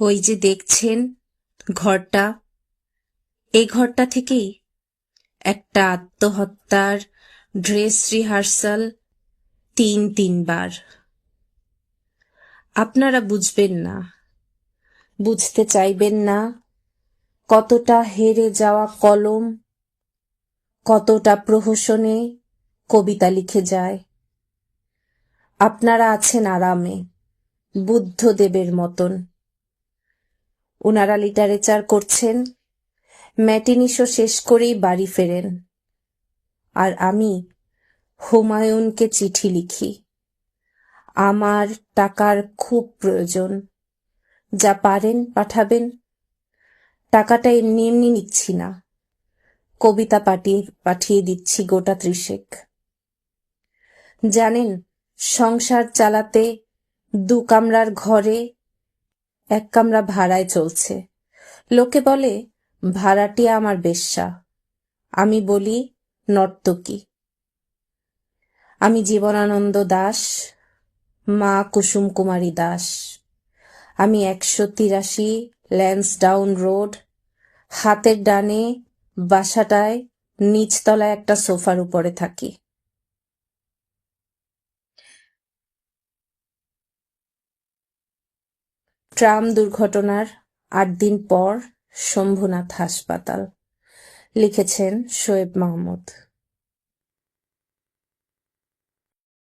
ওই যে দেখছেন ঘরটা, এই ঘরটা থেকেই একটা আত্মহত্যার ড্রেস রিহার্সাল তিন তিনবার। আপনারা বুঝবেন না, বুঝতে চাইবেন না কতটা হেরে যাওয়া কলম, কতটা প্রহসনে কবিতা লিখে যায়। আপনারা আছেন আরামে, বুদ্ধদেবের মতন। ওনারা লিটারেচার করছেন। ম্যাটিনি শো শেষ করেই বাড়ি ফেরেন। আর আমি হুমায়ুনকে চিঠি লিখি। আমার টাকার খুব প্রয়োজন। যা পারেন পাঠাবেন। টাকাটা এমনি এমনি নিচ্ছি না। কবিতা পাঠিয়ে পাঠিয়ে দিচ্ছি গোটা ত্রিশেক। জানেন, সংসার চালাতে দু কামরার ঘরে এক কামরা ভাড়ায় চলছে। লোকে বলে ভাড়াটিয়া আমার বেশ্যা। আমি বলি, নর্তকী। আমি জীবনানন্দ দাস, মা কুসুম কুমারী দাস। আমি একশো তিরাশি ল্যান্সডাউন রোড, হাতের ডানে বাসাটায় নিচতলায় একটা সোফার উপরে থাকি। ট্রাম দুর্ঘটনার আট দিন পর শম্ভুনাথ হাসপাতাল লিখেছেন শোয়েব মাহমুদ।